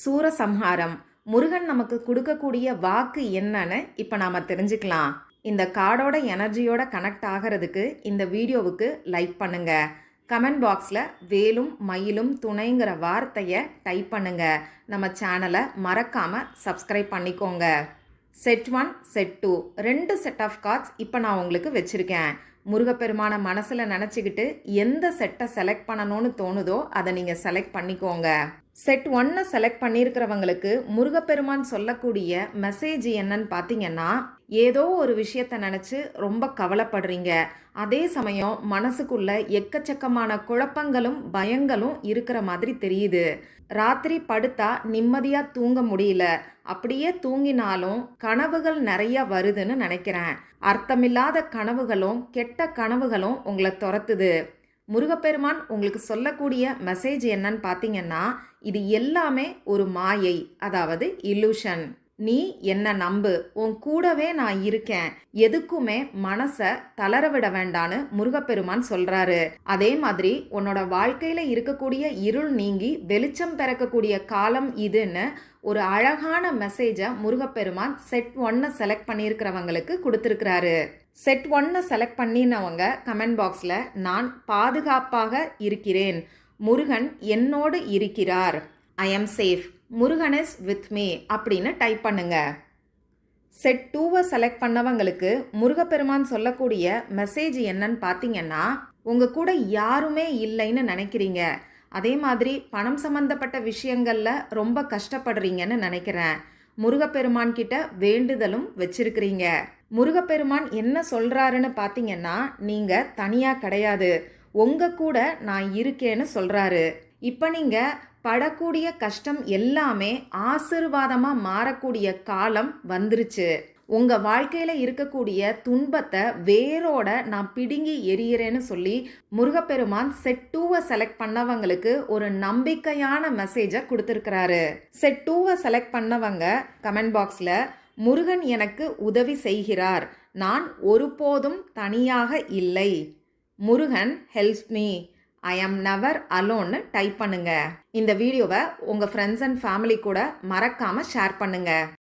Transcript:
சூரசம்ஹாரம். முருகன் நமக்கு கொடுக்கக்கூடிய வாக்கு என்னன்னு இப்போ நாம் தெரிஞ்சுக்கலாம். இந்த கார்டோட எனர்ஜியோட கனெக்ட் ஆகிறதுக்கு இந்த வீடியோவுக்கு லைக் பண்ணுங்க. கமெண்ட் பாக்ஸில் வேலும் மயிலும் துணைங்கிற வார்த்தையை டைப் பண்ணுங்க. நம்ம சேனலை மறக்காமல் சப்ஸ்கிரைப் பண்ணிக்கோங்க. செட் ஒன் செட் டூ ரெண்டு செட் ஆஃப் கார்ட்ஸ் இப்போ நான் உங்களுக்கு வச்சுருக்கேன். முருகப்பெருமான மனசில் நினச்சிக்கிட்டு எந்த செட்டை செலக்ட் பண்ணணும்னு தோணுதோ அதை நீங்கள் செலக்ட் பண்ணிக்கோங்க. செட் ஒன்னை செலக்ட் பண்ணியிருக்கிறவங்களுக்கு முருகப்பெருமான் சொல்லக்கூடிய மெசேஜ் என்னன்னு பார்த்தீங்கன்னா ஏதோ ஒரு விஷயத்த நினச்சி ரொம்ப கவலைப்படுறீங்க. அதே சமயம் மனசுக்குள்ள எக்கச்சக்கமான குழப்பங்களும் பயங்களும் இருக்கிற மாதிரி தெரியுது. ராத்திரி படுத்தா நிம்மதியாக தூங்க முடியல. அப்படியே தூங்கினாலும் கனவுகள் நிறைய வருதுன்னு நினைக்கிறேன். அர்த்தமில்லாத கனவுகளும் கெட்ட கனவுகளும் உங்களை துரத்துது. முருகப்பெருமான் உங்களுக்கு சொல்லக்கூடிய மெசேஜ் என்னன்னு பார்த்தீங்கன்னா இது எல்லாமே ஒரு மாயை அதாவது illusion. நீ என்ன நம்பு? உன் கூடவே நான் இருக்கேன். எதுக்குமே மனசை தளர விட வேண்டான்னு முருகப்பெருமான் சொல்றாரு. அதே மாதிரி உன்னோட வாழ்க்கையில இருக்கக்கூடிய இருள் நீங்கி வெளிச்சம் பிறக்கக்கூடிய காலம் இதுன்னு ஒரு அழகான மெசேஜை முருகப்பெருமான் செட் ஒன்னை செலக்ட் பண்ணியிருக்கிறவங்களுக்கு கொடுத்துருக்கிறாரு. செட் ஒன்னை செலக்ட் பண்ணினவங்க கமெண்ட் பாக்ஸில் நான் பாதுகாப்பாக இருக்கிறேன். முருகன் என்னோடு இருக்கிறார். I am safe Murugan with me அப்படின்னு டைப் பண்ணுங்க. செட் டூவை செலக்ட் பண்ணவங்களுக்கு முருகப்பெருமான் சொல்லக்கூடிய மெசேஜ் என்னன்னு பார்த்தீங்கன்னா உங்கள் கூட யாருமே இல்லைன்னு நினைக்கிறீங்க. அதே மாதிரி பணம் சம்பந்தப்பட்ட விஷயங்களில் ரொம்ப கஷ்டப்படுறீங்கன்னு நினைக்கிறேன். முருகப்பெருமான் கிட்ட வேண்டுதலும் வச்சிருக்கிறீங்க. முருகப்பெருமான் என்ன சொல்கிறாருன்னு பார்த்தீங்கன்னா நீங்கள் தனியாக கிடையாது. உங்கள் கூட நான் இருக்கேன்னு சொல்கிறாரு இப்போ நீங்கள் படக்கூடிய கஷ்டம் எல்லாமே ஆசிர்வாதமாக மாறக்கூடிய காலம் வந்துருச்சு. உங்கள் வாழ்க்கையில் இருக்கக்கூடிய துன்பத்தை வேரோட நான் பிடுங்கி எரியறேன்னு சொல்லி முருகப்பெருமான் செட் டூவை செலக்ட் பண்ணவங்களுக்கு ஒரு நம்பிக்கையான மெசேஜை கொடுத்துருக்கிறாரு. செட் டூவை செலக்ட் பண்ணவங்க கமெண்ட் பாக்ஸில் முருகன் எனக்கு உதவி செய்கிறார். நான் ஒருபோதும் தனியாக இல்லை. முருகன் ஹெல்ப்ஸ் மீ ஐ ஆம் நவர் அலோன்னு டைப் பண்ணுங்க. இந்த வீடியோவை உங்கள் ஃப்ரெண்ட்ஸ் அண்ட் ஃபேமிலி கூட மறக்காமல் ஷேர் பண்ணுங்க.